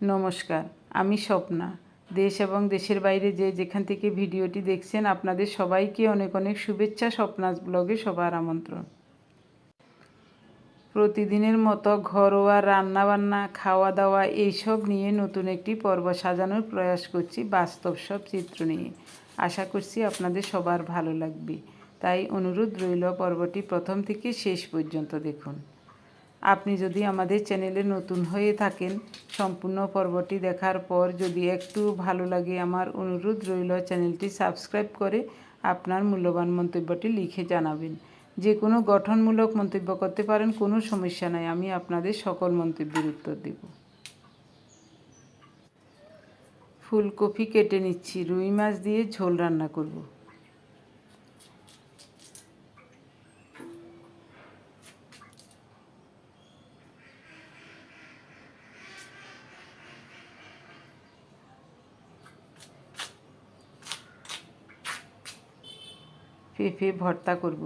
নমস্কার, আমি স্বপ্না। দেশ এবং দেশের বাইরে যে যেখান থেকে ভিডিওটি দেখছেন, আপনাদের সবাইকে অনেক অনেক শুভেচ্ছা স্বপ্নাস ব্লগে সবার আমন্ত্রণ। প্রতিদিনের মতো ঘরোয়া রান্নাবান্না খাওয়া দাওয়া এইসব নিয়ে নতুন একটি পর্ব সাজানোর প্রয়াস করছি বাস্তব সব চিত্র নিয়ে। আশা করছি আপনাদের সবার ভালো লাগবে। তাই অনুরোধ রইল পর্বটি প্রথম থেকে শেষ পর্যন্ত দেখুন। আপনি যদি আমাদের চ্যানেলে নতুন হয়ে থাকেন, সম্পূর্ণ পর্বটি দেখার পর যদি একটু ভালো লাগে আমার অনুরোধ রইল চ্যানেলটি সাবস্ক্রাইব করে আপনার মূল্যবান মন্তব্যটি লিখে জানাবেন। যে কোনো গঠনমূলক মন্তব্য করতে পারেন, কোনো সমস্যা নাই, আমি আপনাদের সকল মন্তব্যের উত্তর দেব। ফুলকপি কেটে নিচ্ছি, রুই মাছ দিয়ে ঝোল রান্না করব। পেঁপে ভর্তা করব।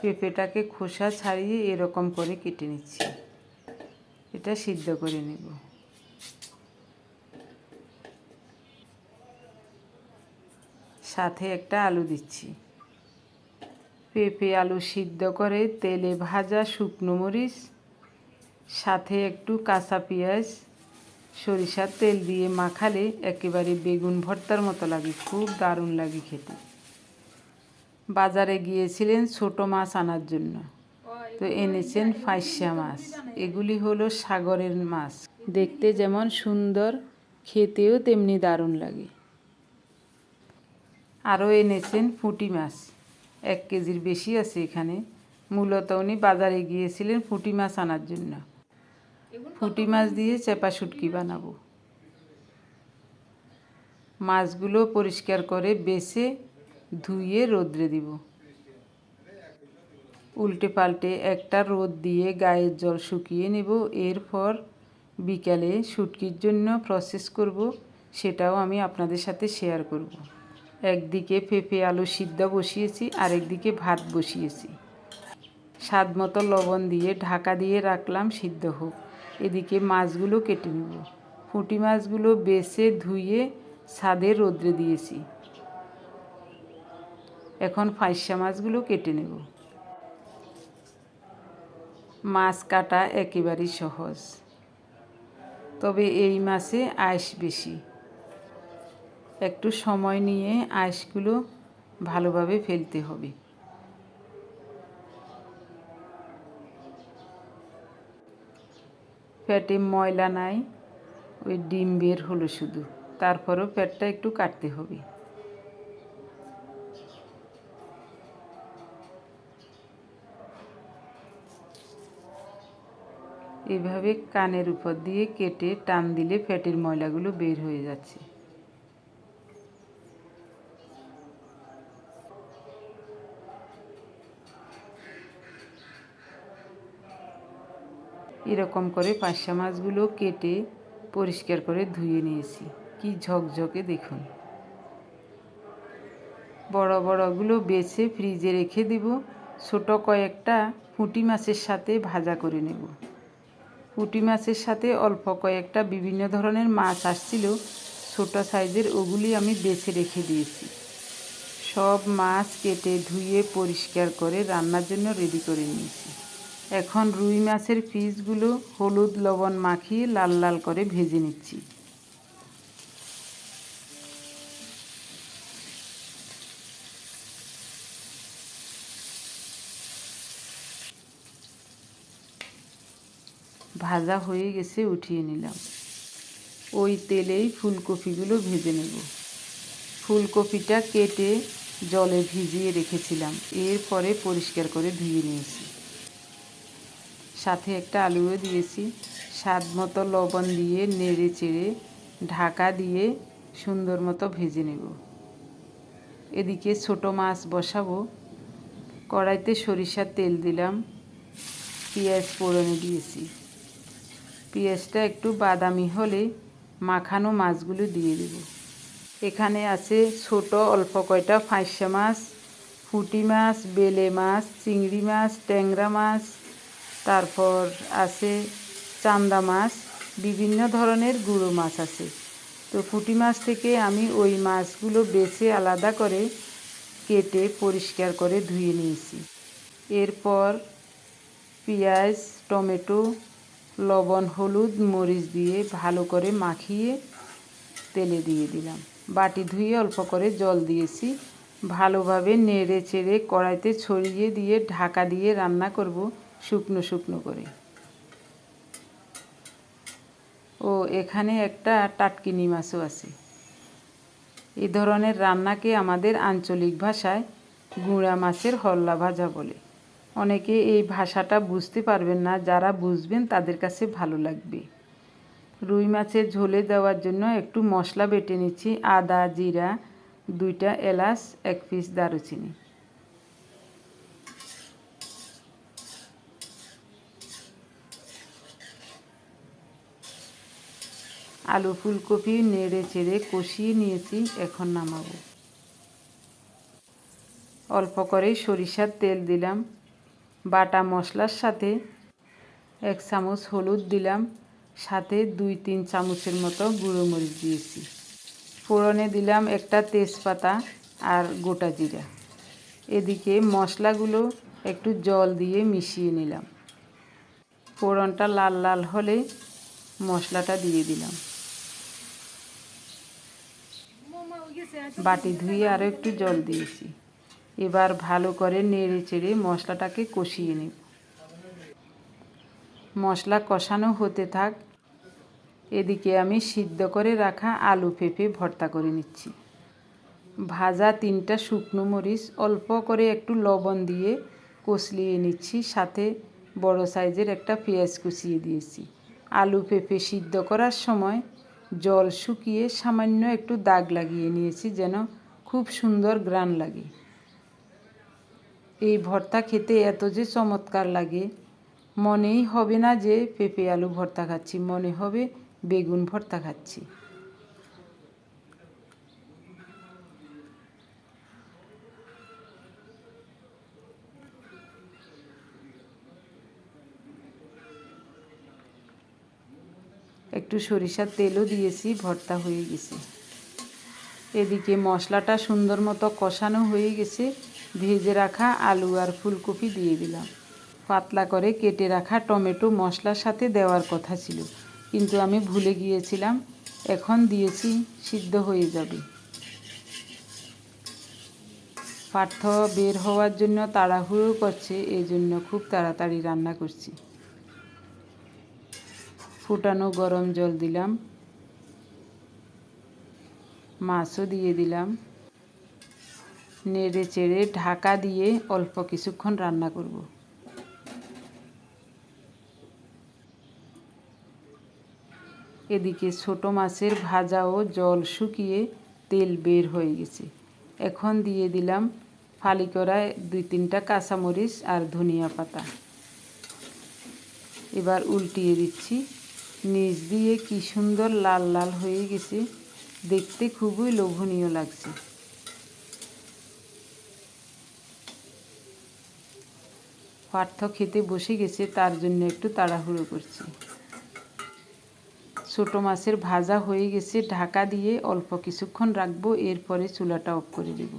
পেঁপেটাকে খোসা ছাড়িয়ে এরকম করে কেটে নিচ্ছি। এটা সিদ্ধ করে নেব। সাথে একটা আলু দিচ্ছি। পেঁপে আলু সিদ্ধ করে তেলে ভাজা শুকনো মরিচ, সাথে একটু কাঁচা পেঁয়াজ, সরিষার তেল দিয়ে মাখালে একেবারে বেগুন ভর্তার মতো লাগে, খুব দারুণ লাগে খেতে। বাজারে গিয়েছিলেন ছোট মাছ আনার জন্য। তো এনেছেন ফাইসা মাছ। এগুলি হলো সাগরের মাছ। দেখতে যেমন সুন্দর, খেতেও তেমনি দারুণ লাগে। আরও এনেছেন পুঁটি মাছ। এক কেজির বেশি আছে এখানে। মূলত উনি বাজারে গিয়েছিলেন পুঁটি মাছ আনার জন্য। পুঁটি মাছ দিয়ে চেপা শুটকি বানাবো। মাছগুলো পরিষ্কার করে বেছে ধুয়ে রোদ্রে দিব। উল্টে পাল্টে একটা রোদ দিয়ে গায়ের জল শুকিয়ে নেব। এরপর বিকালে শুটকির জন্য প্রসেস করব। সেটাও আমি আপনাদের সাথে শেয়ার করব। একদিকে পেঁপে, আলু সিদ্ধ বসিয়েছি আরেকদিকে ভাত বসিয়েছি। স্বাদ মতো লবণ দিয়ে ঢাকা দিয়ে রাখলাম সিদ্ধ হোক। এদিকে মাছগুলো কেটে নেব। ফুটি মাছগুলো বেছে ধুয়ে ছাদে রোদ্রে দিয়েছি। এখন ফাইসা মাছগুলো কেটে নেব। মাছ কাটা একেবারেই সহজ। তবে এই মাছে আইস বেশি। একটু সময় নিয়ে আইসগুলো ভালোভাবে ফেলতে হবে। পেটে ময়লা নাই, ওই ডিম বের হলো শুধু। তারপরেও পেটটা একটু কাটতে হবে। এভাবে কানের উপর দিয়ে কেটে টান দিলে ফ্যাটের ময়লাগুলো বের হয়ে যাচ্ছে। এরকম করে পাঁচশা মাছগুলো কেটে পরিষ্কার করে ধুয়ে নিয়েছি। কি ঝকঝকে দেখুন। বড় বড়গুলো বেছে ফ্রিজে রেখে দেব। ছোট কয়েকটা পুঁটি মাছের সাথে ভাজা করে নেব। পুঁটি মাছের সাথে অল্প কয়েকটা বিভিন্ন ধরনের মাছ আসছিল। ছোট সাইজের ওগুলি আমি বেছে রেখে দিয়েছি। সব মাছ কেটে ধুয়ে পরিষ্কার করে রান্নার জন্য রেডি করে নিয়েছি। এখন রুই মাছের পিসগুলো হলুদ, লবণ মাখিয়ে লাল লাল করে ভেজে নিচ্ছি। ভাজা হয়ে গেছে, উঠিয়ে নিলাম। ওই তেলেই ফুলকপিগুলো ভেজে নেব। ফুলকপিটা কেটে জলে ভিজিয়ে রেখেছিলাম। এরপরে পরিষ্কার করে ধুয়ে নিয়েছি। সাথে একটা আলুও দিয়েছি। স্বাদ মতো লবণ দিয়ে নেড়ে চেড়ে ঢাকা দিয়ে সুন্দর মতো ভেজে নেব। এদিকে ছোট মাছ বসাবো। কড়াইতে সরিষার তেল দিলাম। পেঁয়াজ পোড়নে দিয়েছি। পেঁয়াজটা একটু বাদামি হলে মাখানো মাছগুলো দিয়ে দেব। এখানে আছে ছোট অল্প কয়টা ফাঁসা মাছ, ফুটি মাছ, বেলে মাছ, চিংড়ি মাছ, ট্যাংরা মাছ তারপর আছে চান্দা মাছ, বিভিন্ন ধরনের গুঁড়ো মাছ আছে। তো পুঁটি মাছ থেকে আমি ওই মাছগুলো বেছে আলাদা করে কেটে পরিষ্কার করে ধুয়ে নিয়েছি। এরপর পেঁয়াজ, টমেটো, লবণ, হলুদ, মরিচ দিয়ে ভালো করে মাখিয়ে তেলে দিয়ে দিলাম। বাটি ধুয়ে অল্প করে জল দিয়েছি। ভালোভাবে নেড়ে চেড়ে কড়াইতে ছড়িয়ে দিয়ে ঢাকা দিয়ে রান্না করব। শুকনো শুকনো করে। ও, এখানে একটা টাটকিনি মাছও আছে। এই ধরনের রান্নাকে আমাদের আঞ্চলিক ভাষায় গুঁড়া মাছের হল্লা ভাজা বলে। অনেকে এই ভাষাটা বুঝতে পারবেন না, যারা বুঝবেন তাদের কাছে ভালো লাগবে। রুই মাছের ঝোলে দেওয়ার জন্য একটু মশলা বেটে নিচ্ছি, আদা, জিরা, দুইটা এলাচ, এক পিস দারুচিনি। আলু ফুলকপি নেড়ে চেড়ে কষিয়ে নিয়েছি, এখন নামাবো। অল্প করে সরিষার তেল দিলাম। বাটা মশলার সাথে এক চামচ হলুদ দিলাম, সাথে দুই তিন চামচের মতো গুঁড়ো মরিচ দিয়েছি। ফোড়নে দিলাম একটা তেজপাতা আর গোটা জিরা। এদিকে মশলাগুলো একটু জল দিয়ে মিশিয়ে নিলাম। ফোড়নটা লাল লাল হলে মশলাটা দিয়ে দিলাম। বাটি ধুয়ে আরও একটু জল দিয়েছি। এবার ভালো করে নেড়ে চেড়ে মশলাটাকে কষিয়ে নেব। মশলা কষানো হতে থাক, এদিকে আমি সিদ্ধ করে রাখা আলু পেঁপে ভর্তা করে নিচ্ছি। ভাজা তিনটা শুকনো মরিচ, অল্প করে একটু লবণ দিয়ে কষলিয়ে নিচ্ছি, সাথে বড় সাইজের একটা পেঁয়াজ কুচিয়ে দিয়েছি। আলু পেঁপে সিদ্ধ করার সময় জল শুকিয়ে সামান্য একটু দাগ লাগিয়ে নিয়েছি যেন খুব সুন্দর গ্রান লাগে। এই ভর্তা খেতে এত যে চমৎকার লাগে, মনেই হবে না যে পেঁপে আলু ভর্তা খাচ্ছি, মনে হবে বেগুন ভর্তা খাচ্ছি। একটু সরিষার তেলও দিয়েছি, ভর্তা হয়ে গেছে। এদিকে মশলাটা সুন্দর মতো কষানো হয়ে গেছে, ভেজে রাখা আলু আর ফুলকপি দিয়ে দিলাম। পাতলা করে কেটে রাখা টমেটো মশলার সাথে দেওয়ার কথা ছিল, কিন্তু আমি ভুলে গিয়েছিলাম, এখন দিয়েছি, সিদ্ধ হয়ে যাবে। পার্থ বের হওয়ার জন্য তাড়াহুড়ো করছে এই জন্য খুব তাড়াতাড়ি রান্না করছি। ফুটানো গরম জল দিলাম। মাছও দিয়ে দিলাম। নেড়ে চেড়ে ঢাকা দিয়ে অল্প কিছুক্ষণ রান্না করব। এদিকে ছোট মাছের ভাজা ও জল শুকিয়ে তেল বের হয়ে গেছে। এখন দিয়ে দিলাম ফালি করায় দুই তিনটা কাঁচামরিচ আর ধনিয়া পাতা। এবার উল্টিয়ে দিচ্ছি। নিচ দিয়ে কি সুন্দর লাল লাল হয়ে গেছে, দেখতে খুবই লোভনীয় লাগছে। পার্থ খেতে বসে গেছে, তার জন্য একটু তাড়াহুড়ো করছি। ছোট মাছের ভাজা হয়ে গেছে, ঢাকা দিয়ে অল্প কিছুক্ষণ রাখব, এরপরে চুলাটা অফ করে দেব।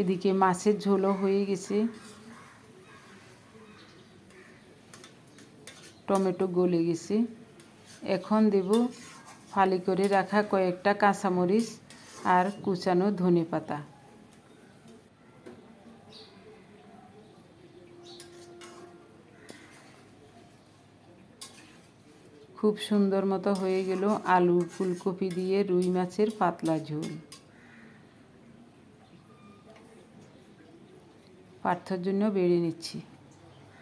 এদিকে মাছের ঝোলও হয়ে গেছে। টমেটো গলে গেছে। এখন দেব ফালি করে রাখা কয়েকটা কাঁচামরিচ আর কুচানো ধনে পাতা। খুব সুন্দর মতো হয়ে গেল আলু ফুলকপি দিয়ে রুই মাছের পাতলা ঝোল। পার্থর জন্য বেড়ে নিচ্ছি।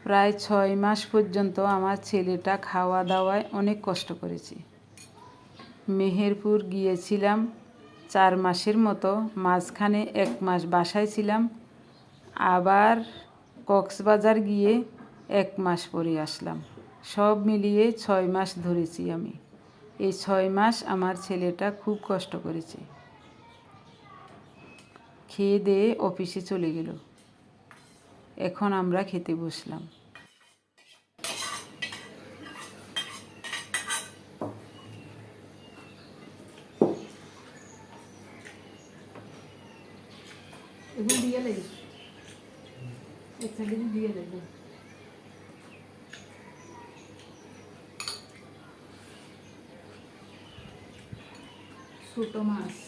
প্রায় ছয় মাস পর্যন্ত আমার ছেলেটা খাওয়া দাওয়ায় অনেক কষ্ট করেছে। মেহেরপুর গিয়েছিলাম চার মাসের মতো, মাঝখানে এক মাস বাসায় ছিলাম। আবার কক্সবাজার গিয়ে এক মাস পরে আসলাম। সব মিলিয়ে ছয় মাস ধরেছি আমি। এই ছয় মাস আমার ছেলেটা খুব কষ্ট করেছে। খেয়ে দিয়ে অফিসে চলে গেল। এখন আমরা খেতে বসলাম এগুলো দিয়ে লেগে সাইডে দিয়ে দেবো। ছোটো মাছ।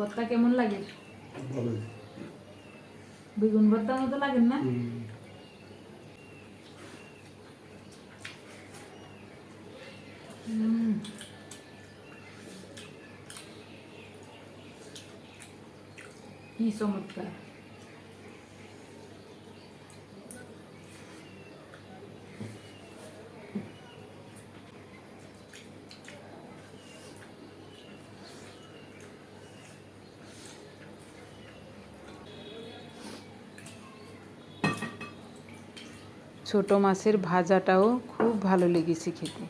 ভর্তা কেমন লাগে? বেগুন ভর্তার মতো লাগে না? হুম। কি চমৎকার। ছোট মাছের ভাজাটাও খুব ভালো লেগেছে খেতে।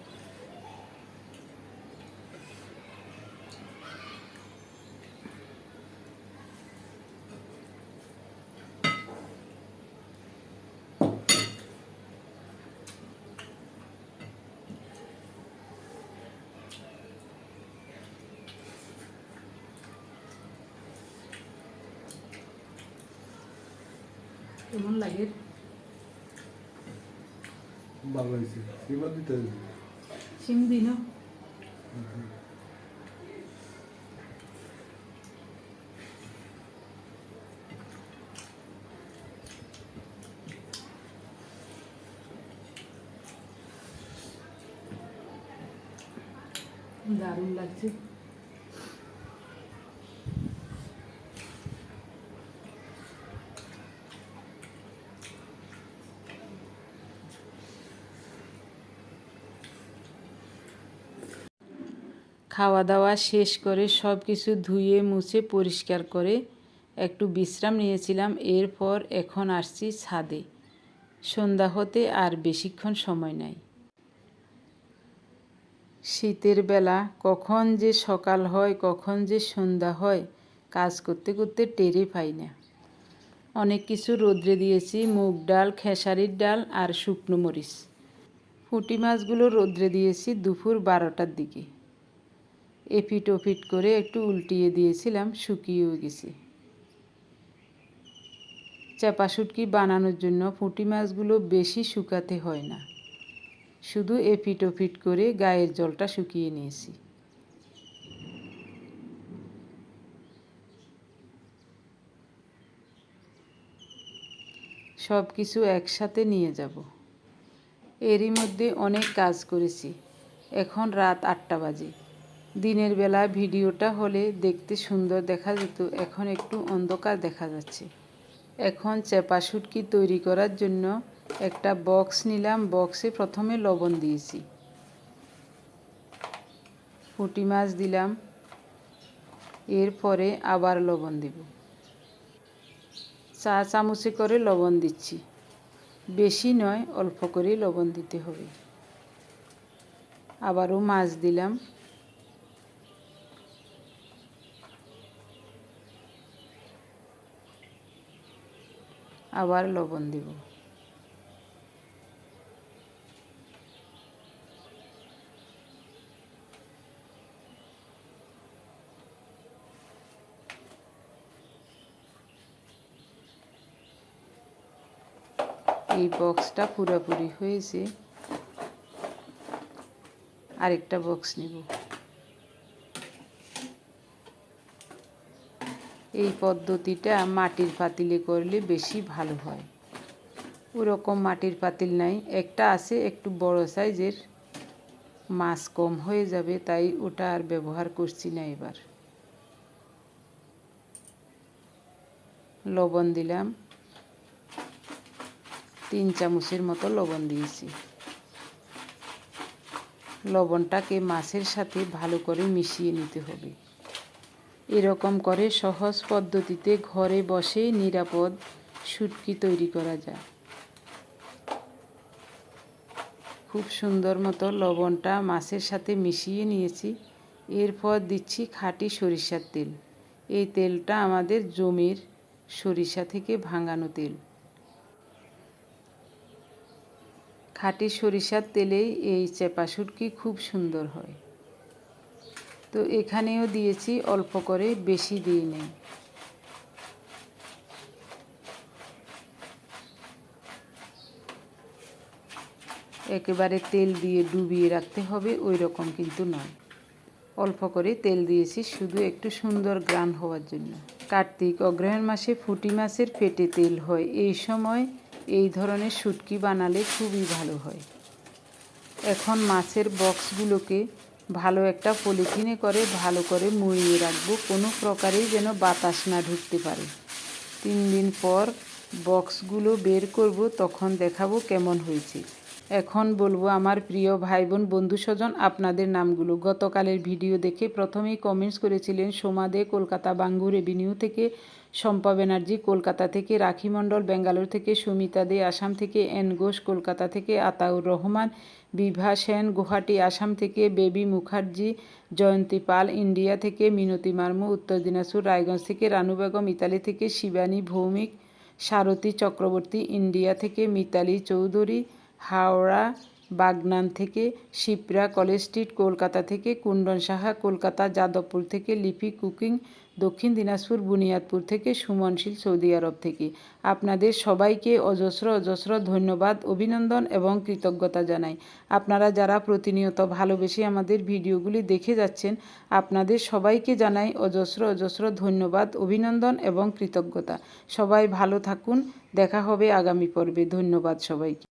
কেমন লাগে? ভালো হয়েছে এবার দিতে হবে সিম দিন দারুণ লাগছে। খাওয়া দাওয়া শেষ করে সব কিছু ধুয়ে, মুছে, পরিষ্কার করে একটু বিশ্রাম নিয়েছিলাম। এরপর এখন আসছি ছাদে। সন্ধ্যা হতে আর বেশিক্ষণ সময় নাই। শীতের বেলা কখন যে সকাল হয়, কখন যে সন্ধ্যা হয়, কাজ করতে করতে টেরে পাই না। অনেক কিছু রোদ্রে দিয়েছি, মুগ ডাল, খেসারির ডাল আর শুকনো মরিচ। পুঁটি মাছগুলো রোদ্রে দিয়েছি দুপুর বারোটার দিকে। এপিট ওপিট করে একটু উল্টিয়ে দিয়েছিলাম, শুকিয়েও গেছে। চাপা শুটকি বানানোর জন্য পুঁটি মাছগুলো বেশি শুকাতে হয় না। শুধু এপিট ওপিট করে গায়ের জলটা শুকিয়ে নিয়েছি। সব কিছু একসাথে নিয়ে যাব। এরই মধ্যে অনেক কাজ করেছি। এখন রাত আটটা বাজে। দিনের বেলা ভিডিওটা হলে দেখতে সুন্দর দেখা যেত, এখন একটু অন্ধকার দেখা যাচ্ছে। এখন চেপা শুটকি তৈরি করার জন্য একটা বক্স নিলাম, বক্সে প্রথমে লবণ দিয়েছি। পুঁটি মাছ দিলাম, এরপরে আবার লবণ দেব। চা চামচে করে লবণ দিচ্ছি, বেশি নয়, অল্প করেই লবণ দিতে হবে। আবারও মাছ দিলাম। আবার লবণ দিব। এই বক্সটা পুরোপুরি হয়েছে। আরেকটা বক্স নিব। এই পদ্ধতিটা মাটির পাতিলে করলে বেশি ভালো হয়। ওরকম মাটির পাতিল নাই। একটা আছে একটু বড় সাইজের। মাছ কম হয়ে যাবে, তাই ওটা আর ব্যবহার করছি না এবার। লবণ দিলাম। তিন চামচের মতো লবণ দিয়েছি। লবণটাকে মাছের সাথে ভালো করে মিশিয়ে নিতে হবে। এরকম করে সহজ পদ্ধতিতে ঘরে বসে নিরাপদ শুটকি তৈরি করা যায়। খুব সুন্দর মতো লবণটা মাছের সাথে মিশিয়ে নিয়েছি। এরপর দিচ্ছি খাঁটি সরিষার তেল। এই তেলটা আমাদের জমির সরিষা থেকে ভাঙানো তেল। খাঁটি সরিষার তেলেই এই চেপা শুটকি খুব সুন্দর হয়। তো এখানেও দিয়েছি, অল্প করে, বেশি দিই নেই। একেবারে তেল দিয়ে ডুবিয়ে রাখতে হবে, ওই রকম কিন্তু নয়। অল্প করে তেল দিয়েছি, শুধু একটু সুন্দর গ্রান হওয়ার জন্য। কার্তিক, অগ্রহায়ণ মাসে ফুটি মাছের পেটে তেল হয়, এই সময় এই ধরনের শুটকি বানালে খুবই ভালো হয়। এখন মাছের বক্সগুলোকে ভালো একটা পলিথিনে করে ভালো করে মুড়িয়ে রাখব। কোনো প্রকারেই যেন বাতাস না ঢুকতে পারে। তিন দিন পর বক্সগুলো বের করব, তখন দেখাবো কেমন হয়েছে। এখন বলব, আমার প্রিয় ভাই বোন বন্ধু স্বজন, আপনাদের নামগুলো। গতকালের ভিডিও দেখে প্রথমেই কমেন্টস করেছিলেন সোমাদে কলকাতা বাঙ্গুর রেভিনিউ থেকে শম্পা ব্যানার্জি কলকাতা থেকে, রাখি মণ্ডল বেঙ্গালোর থেকে, সুমিতা দে আসাম থেকে, এন ঘোষ কলকাতা থেকে, আতাউর রহমান, বিভা সেন গুয়াহাটি, আসাম থেকে, বেবি মুখার্জি, জয়ন্তী পাল, ইন্ডিয়া থেকে, মিনতি মার্মু, উত্তর দিনাজপুর, রায়গঞ্জ থেকে, রানু বেগম, ইতালি থেকে, শিবানী ভৌমিক, সারথী চক্রবর্তী, ইন্ডিয়া থেকে, মিতালি চৌধুরী, হাওড়া বাগনান থেকে শিপ্রা কলেজ স্ট্রিট কলকাতা থেকে কুণ্ডন সাহা কলকাতা যাদবপুর থেকে লিপি কুকিং, দক্ষিণ দিনাজপুর বুনিয়াদপুর থেকে সুমনশীল সৌদি আরব থেকে। আপনাদের সবাইকে অজস্র অজস্র ধন্যবাদ, অভিনন্দন এবং কৃতজ্ঞতা জানাই। আপনারা যারা প্রতিনিয়ত ভালোবেসে আমাদের ভিডিওগুলি দেখে যাচ্ছেন, আপনাদের সবাইকে জানাই অজস্র অজস্র ধন্যবাদ, অভিনন্দন এবং কৃতজ্ঞতা। সবাই ভালো থাকুন, দেখা হবে আগামী পর্বে। ধন্যবাদ সবাইকে।